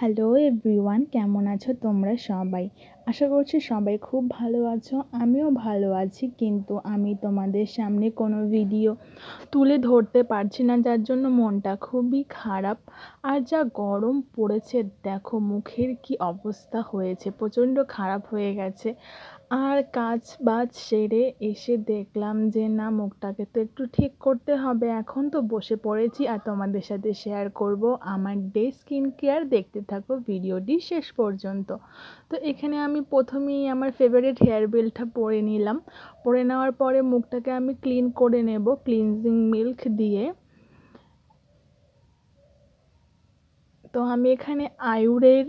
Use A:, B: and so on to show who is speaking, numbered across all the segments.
A: Hello everyone কেমন আছো তোমরা সবাই? আশা করছি সবাই খুব ভালো আছো, আমিও ভালো আছি, কিন্তু আমি তোমাদের সামনে কোনো ভিডিও তুলে ধরতে পারছি না, যার জন্য মনটা খুবই খারাপ। আর যা গরম পড়েছে, দেখো মুখের কি অবস্থা হয়েছে, প্রচণ্ড খারাপ হয়ে গেছে। আর কাজ বাজ সেরে এসে দেখলাম যে, না, মুখটাকে তো একটু ঠিক করতে হবে। এখন তো বসে পড়েছি আর তোমাদের সাথে শেয়ার করব আমার ডে স্কিন কেয়ার দেখতে থাকো ভিডিওটি শেষ পর্যন্ত। তো এখানে আমি প্রথমেই আমার ফেভারিট হেয়ার বেলটা পরে নিলাম। পরে নেওয়ার পরে মুখটাকে আমি ক্লিন করে নেব। ক্লিনজিং মিল্ক দিয়ে। তো আমি এখানে আয়ুরের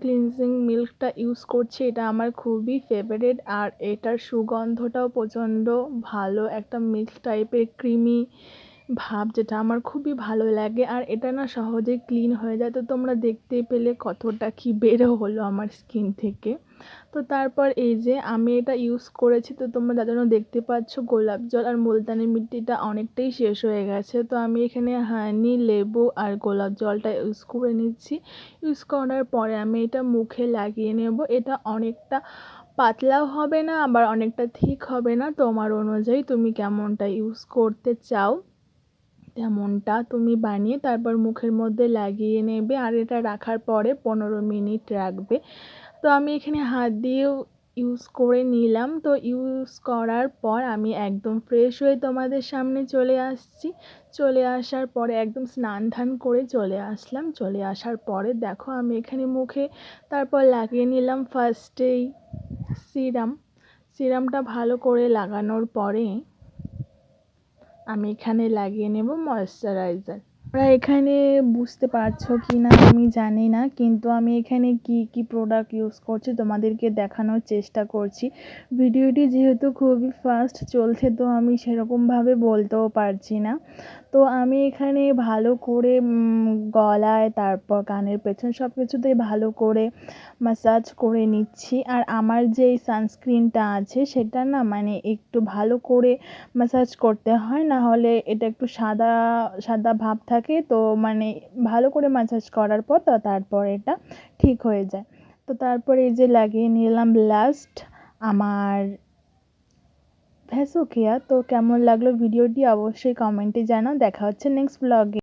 A: ক্লিনজিং মিল্কটা ইউজ করছি, এটা আমার খুবই ফেভারেট আর এটার সুগন্ধটাও প্রচণ্ড ভালো, একটা মিল্ক টাইপের ক্রিমি ভাব যেটা আমার খুবই ভালো লাগে। আর এটা না সহজেই ক্লিন হয়ে যায়। তো তোমরা দেখতে পেলে কতটা কি বেরো হলো আমার স্কিন থেকে। তো তারপর এই যে আমি এটা ইউজ করেছি। তো তোমরা যার দেখতে পাচ্ছ, গোলাপ জল আর মুলতানি মিট্টিটা অনেকটাই শেষ হয়ে গেছে। তো আমি এখানে হানি লেবু আর গোলাপ জলটা ইউজ করে নিচ্ছি। ইউজ করার পরে আমি এটা মুখে লাগিয়ে নেব। এটা অনেকটা পাতলাও হবে না, আবার অনেকটা ঠিক হবে না। তোমার অনুযায়ী তুমি কেমনটা ইউজ করতে চাও। তেমনটা তুমি বানিয়ে তারপর মুখের মধ্যে লাগিয়ে নেবে আর এটা রাখার পরে পনেরো মিনিট রাখবে। তো আমি এখানে হাত দিয়েও ইউজ করে নিলাম। তো ইউজ করার পর আমি একদম ফ্রেশ হয়ে তোমাদের সামনে চলে আসছি। চলে আসার পরে একদম স্নান ধান করে চলে আসলাম। চলে আসার পরে দেখো আমি এখানে মুখে তারপর লাগিয়ে নিলাম ফার্স্টেই সিরাম সিরামটা ভালো করে লাগানোর পরে আমি এখানে লাগিয়ে নেব ময়শ্চারাইজার তোমরা এখানে বুঝতে পারছ কি না আমি জানি না, কিন্তু আমি এখানে কি কি প্রোডাক্ট ইউজ করছি তোমাদেরকে দেখানোর চেষ্টা করছি। ভিডিওটি যেহেতু খুবই ফাস্ট চলছে, তো আমি সেরকমভাবে বলতেও পারছি না। তো আমি এখানে ভালো করে গলায়, তারপর কানের পেছন সব কিছুতেই ভালো করে মাসাজ করে নিচ্ছি। আর আমার যে সানস্ক্রিনটা আছে, সেটা না মানে একটু ভালো করে মাসাজ করতে হয় না হলে এটা একটু সাদা সাদা ভাব থাকে তো মানে ভালো করে মাসাজ করার পর তো, তারপর এটা ঠিক হয়ে যায়। তো তারপরে এই যে লাগিয়ে নিলাম লাস্ট আমার ভ্যাসোকিয়া, তো কেমন লাগল ভিডিওটি অবশ্যই কমেন্টে জানাও। দেখা হচ্ছে নেক্সট ব্লগে